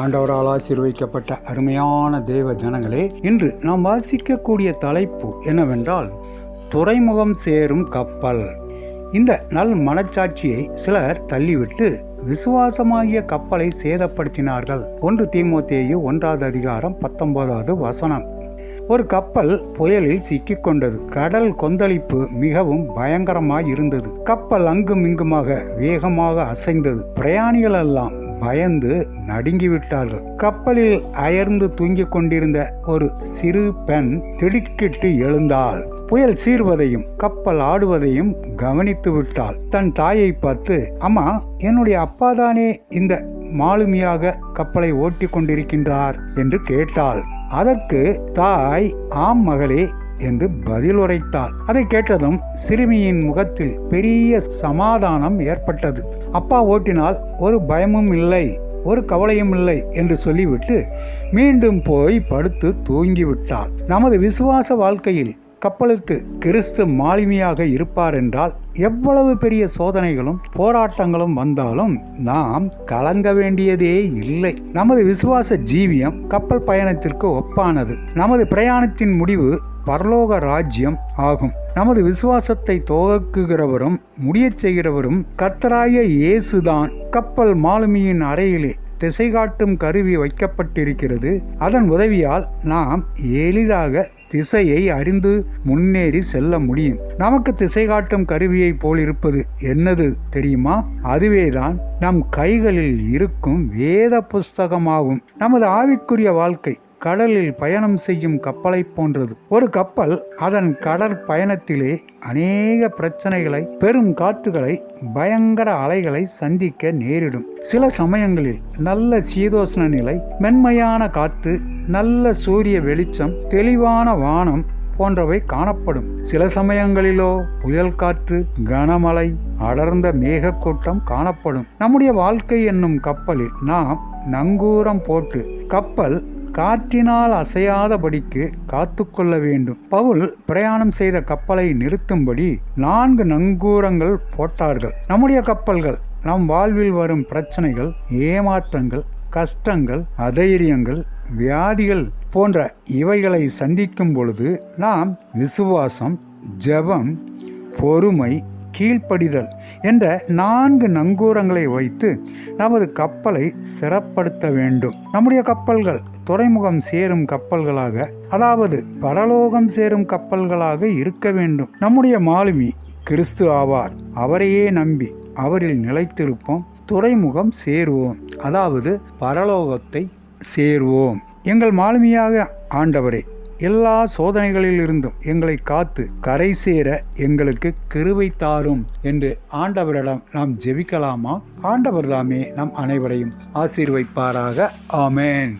ஆண்டவரால் ஆசீர்வதிக்கப்பட்ட அருமையான தேவ ஜனங்களே இன்று நாம் வாசிக்கக்கூடிய தலைப்பு என்னவென்றால் துறைமுகம் சேரும் கப்பல். இந்த நல் மனச்சாட்சியை சிலர் தள்ளிவிட்டு விசுவாசமாகிய கப்பலை சேதப்படுத்தினார்கள். ஒன்று தீமோத்தேயு ஒன்றாவது அதிகாரம் பத்தொன்பதாவது வசனம். ஒரு கப்பல் புயலில் சிக்கிக்கொண்டது. கடல் கொந்தளிப்பு மிகவும் பயங்கரமாய் இருந்தது. கப்பல் அங்கும் இங்குமாக வேகமாக அசைந்தது. பிரயாணிகள் எல்லாம் பயந்து நடுங்கிவிட்டார்கள். கப்பலில் அயர்ந்து தூங்கிக் கொண்டிருந்த ஒரு சிறு பெண் திடுக்கிட்டு எழுந்தாள். புயல் சீர்வதையும் கப்பல் ஆடுவதையும் கவனித்து விட்டாள். தன் தாயை பார்த்து அம்மா என்னுடைய அப்பாதானே இந்த மாலுமியாக கப்பலை ஓட்டி கொண்டிருக்கின்றார்? என்று கேட்டாள். அதற்கு தாய் ஆம் மகளே என்று பதில் உரைத்தாள். அதை கேட்டதும் சிறுமியின் முகத்தில் பெரிய சமாதானம் ஏற்பட்டது. அப்பா ஓட்டினால் ஒரு பயமும் இல்லை ஒரு கவலையும் இல்லை என்று சொல்லிவிட்டு மீண்டும் போய் படுத்து தூங்கிவிட்டாள். நமது விசுவாச வாழ்க்கையில் கப்பலுக்கு கிறிஸ்து மாலுமியாக இருப்பார் என்றால் எவ்வளவு பெரிய சோதனைகளும் போராட்டங்களும் வந்தாலும் நாம் கலங்க வேண்டியதே இல்லை. நமது விசுவாச ஜீவியம் கப்பல் பயணத்திற்கு ஒப்பானது. நமது பிரயாணத்தின் முடிவு பரலோக ராஜ்யம் ஆகும். நமது விசுவாசத்தை துவக்குகிறவரும் முடியச் செய்கிறவரும் கத்தராய இயேசுதான் கப்பல் மாலுமியின் அறையிலே திசை காட்டும் கருவி வைக்கப்பட்டிருக்கிறது. அதன் உதவியால் நாம் எளிதாக திசையை அறிந்து முன்னேறி செல்ல முடியும். நமக்கு திசை காட்டும் கருவியை போல் இருப்பது என்னது தெரியுமா? அதுவேதான் நம் கைகளில் இருக்கும் வேத புஸ்தகமாகும். நமது ஆவிக்குரிய வாழ்க்கை கடலில் பயணம் செய்யும் கப்பலை போன்றது. ஒரு கப்பல் அதன் கடற் பயணத்திலே அநேக பிரச்சனைகளை பெரும் காற்றுகளை பயங்கர அலைகளை சந்திக்க நேரிடும். சில சமயங்களில் நல்ல சீதோஷ்ண நிலை மென்மையான காற்று நல்ல சூரிய வெளிச்சம் தெளிவான வானம் போன்றவை காணப்படும். சில சமயங்களிலோ புயல் காற்று கனமழை அடர்ந்த மேகக்கூட்டம் காணப்படும். நம்முடைய வாழ்க்கை என்னும் கப்பலில் நாம் நங்கூரம் போட்டு கப்பல் காற்றினால் அசையாதபடிக்கு காத்து கொள்ள வேண்டும். பவுல் பிரயாணம் செய்த கப்பலை நிறுத்தும்படி நான்கு நங்கூரங்கள் போட்டார்கள். நம்முடைய கப்பல்கள் நம் வாழ்வில் வரும் பிரச்சனைகள் ஏமாற்றங்கள் கஷ்டங்கள் அதைரியங்கள் வியாதிகள் போன்ற இவைகளை சந்திக்கும் பொழுது நாம் விசுவாசம் ஜெபம் பொறுமை கீழ்ப்படிதல் என்ற நான்கு நங்கூரங்களை வைத்து நமது கப்பலை சிறப்படுத்த வேண்டும். நம்முடைய கப்பல்கள் துறைமுகம் சேரும் கப்பல்களாக அதாவது பரலோகம் சேரும் கப்பல்களாக இருக்க வேண்டும். நம்முடைய மாலுமி கிறிஸ்து ஆவார். அவரையே நம்பி அவரில் நிலைத்திருப்போம். துறைமுகம் சேருவோம். அதாவது பரலோகத்தை சேர்வோம். எங்கள் மாலுமியாக ஆண்டவரே எல்லா சோதனைகளிலிருந்தும் எங்களை காத்து கரை சேர எங்களுக்கு கிருவை தாரும் என்று ஆண்டவரிடம் நாம் ஜெபிக்கலாமா? ஆண்டவர் தாமே நம் அனைவரையும் ஆசீர்வைப்பாராக. ஆமேன்.